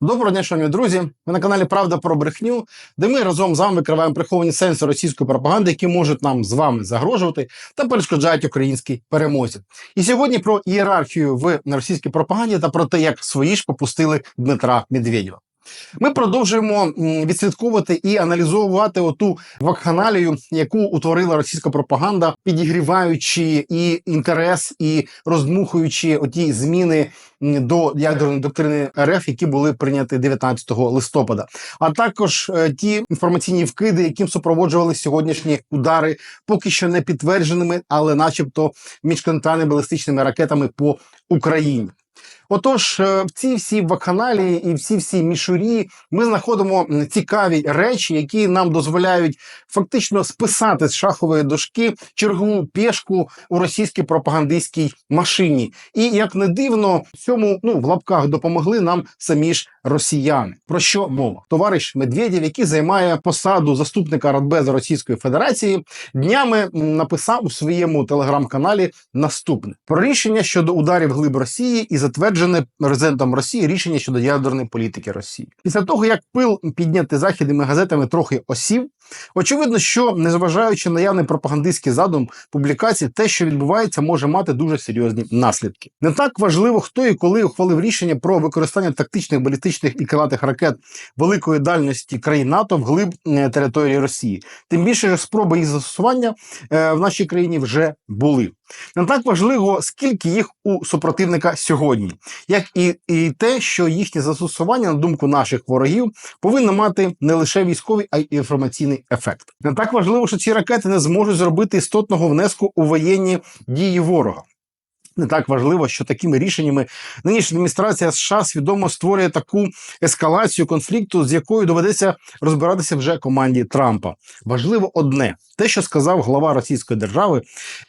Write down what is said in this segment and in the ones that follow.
Доброго дня, шановні друзі. Ви на каналі Правда про брехню, де ми разом з вами викриваємо приховані сенси російської пропаганди, які можуть нам з вами загрожувати та перешкоджають українській перемозі. І сьогодні про ієрархію в російській пропаганді та про те, як свої ж попустили Дмитра Медведєва. Ми продовжуємо відслідковувати і аналізувати оту вакханалію, яку утворила російська пропаганда, підігріваючи і інтерес, і роздмухуючи оті зміни до ядерної доктрини РФ, які були прийняті 19 листопада, а також е, ті інформаційні вкиди, яким супроводжували сьогоднішні удари, поки що не підтвердженими, але, начебто, міжконтинентальними балістичними ракетами по Україні. Отож, е, в цій всі вакханалії і всі всі мішурі ми знаходимо цікаві речі, які нам дозволяють фактично списати з шахової дошки чергову пешку у російській пропагандистській машині. І як не дивно, цьому ну в лапках допомогли нам самі ж росіяни. Про що мова? Товариш Медведєв, який займає посаду заступника Радбезу Російської Федерації, днями написав у своєму телеграм-каналі наступне про рішення щодо ударів глиб Росії і затверджене президентом Росії рішення щодо ядерної політики Росії. Після того як пил піднятий західними газетами трохи осів, очевидно, що незважаючи на наявний пропагандистський задум публікації, те, що відбувається, може мати дуже серйозні наслідки. Не так важливо, хто і коли ухвалив рішення про використання тактичних балістичних і крилатих ракет великої дальності країн НАТО вглиб е, території Росії. Тим більше що спроби їх застосування е, в нашій країні вже були. Не так важливо, скільки їх у супротивника сьогодні, як і, і те, що їхнє застосування, на думку наших ворогів, повинно мати не лише військовий, а й інформаційний ефект. Не так важливо, що ці ракети не зможуть зробити істотного внеску у воєнні дії ворога. Не так важливо, що такими рішеннями нинішня адміністрація США свідомо створює таку ескалацію конфлікту, з якою доведеться розбиратися вже команді Трампа. Важливо одне те, що сказав глава Російської держави,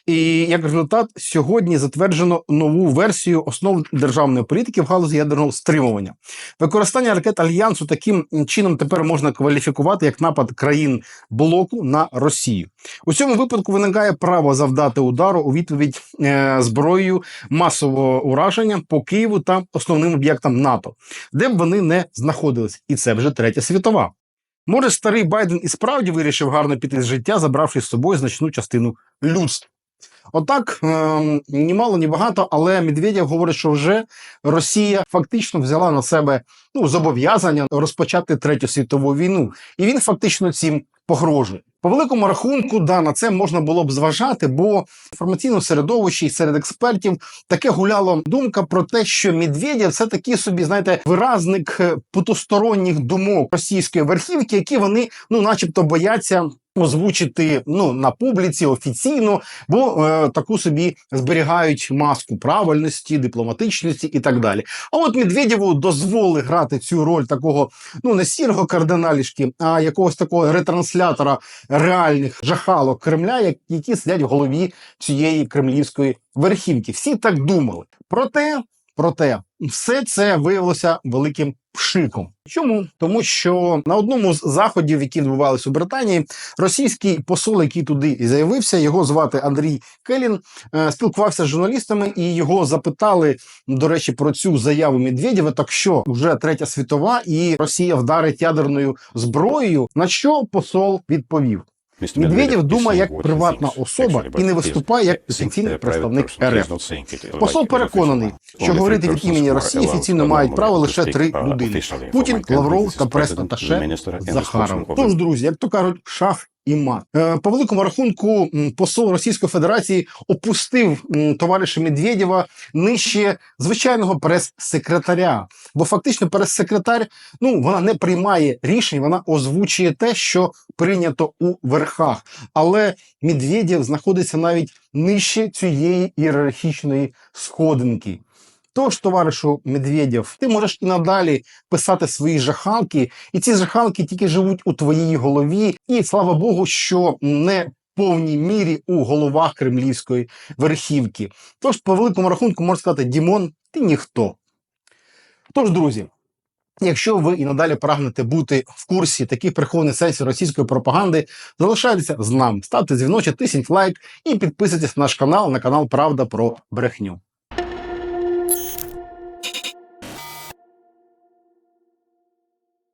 і як результат сьогодні затверджено нову версію основ державної політики в галузі ядерного стримування. Використання ракет альянсу таким чином тепер можна кваліфікувати як напад країн блоку на Росію. У цьому випадку виникає право завдати удару у відповідь е, зброєю масового ураження по Києву та основним об'єктам НАТО, де б вони не знаходились, і це вже третя світова. Може, старий Байден і справді вирішив гарно піти з життя, забравши з собою значну частину людств. Отак, е, ні мало, ні багато, але Медведєв говорить, що вже Росія фактично взяла на себе ну, зобов'язання розпочати третю світову війну, і він фактично цим погрожує. По великому рахунку, да, на це можна було б зважати, бо в інформаційному середовищі і серед експертів таке гуляло думка про те, що Медведєв це такий собі, знаєте, виразник потусторонніх думок російської верхівки, які вони, ну, начебто, бояться. Озвучити ну на публіці офіційно, бо е, таку собі зберігають маску правильності, дипломатичності і так далі. А от Медведєву дозволили грати цю роль такого, ну не сірого кардиналішки, а якогось такого ретранслятора реальних жахалок Кремля, які сидять в голові цієї кремлівської верхівки. Всі так думали. Проте, проте, все це виявилося великим пшиком. Чому? Тому що на одному з заходів, які відбувалися у Британії, російський посол, який туди і заявився, його звати Андрій Келін, е, спілкувався з журналістами і його запитали, до речі, про цю заяву Медведєва. Так що вже третя світова, і Росія вдарить ядерною зброєю. На що посол відповів? Медведєв думає як приватна особа і не виступає як офіційний представник РФ. Посол переконаний, що говорити від імені Росії офіційно мають право лише три людини: Путін, Лавров та прес-аташе Захаров. Тож, друзі, як то кажуть, шах. І мат. Е, По великому рахунку посол Російської Федерації опустив товариша Медведєва нижче звичайного прес-секретаря. Бо фактично прес-секретар ну вона не приймає рішень, вона озвучує те, що прийнято у верхах. Але Медведєв знаходиться навіть нижче цієї ієрархічної сходинки. Тож, товаришу Медведєв, ти можеш і надалі писати свої жахалки, і ці жахалки тільки живуть у твоїй голові. І слава Богу, що не повній мірі у головах кремлівської верхівки. Тож, по великому рахунку, можна сказати, Дімон, ти ніхто. Тож, друзі, якщо ви і надалі прагнете бути в курсі таких прихованих сенсів російської пропаганди, залишайтеся з нами, ставте дзвіночок, тисніть лайк і підписуйтесь на наш канал, на канал Правда про брехню.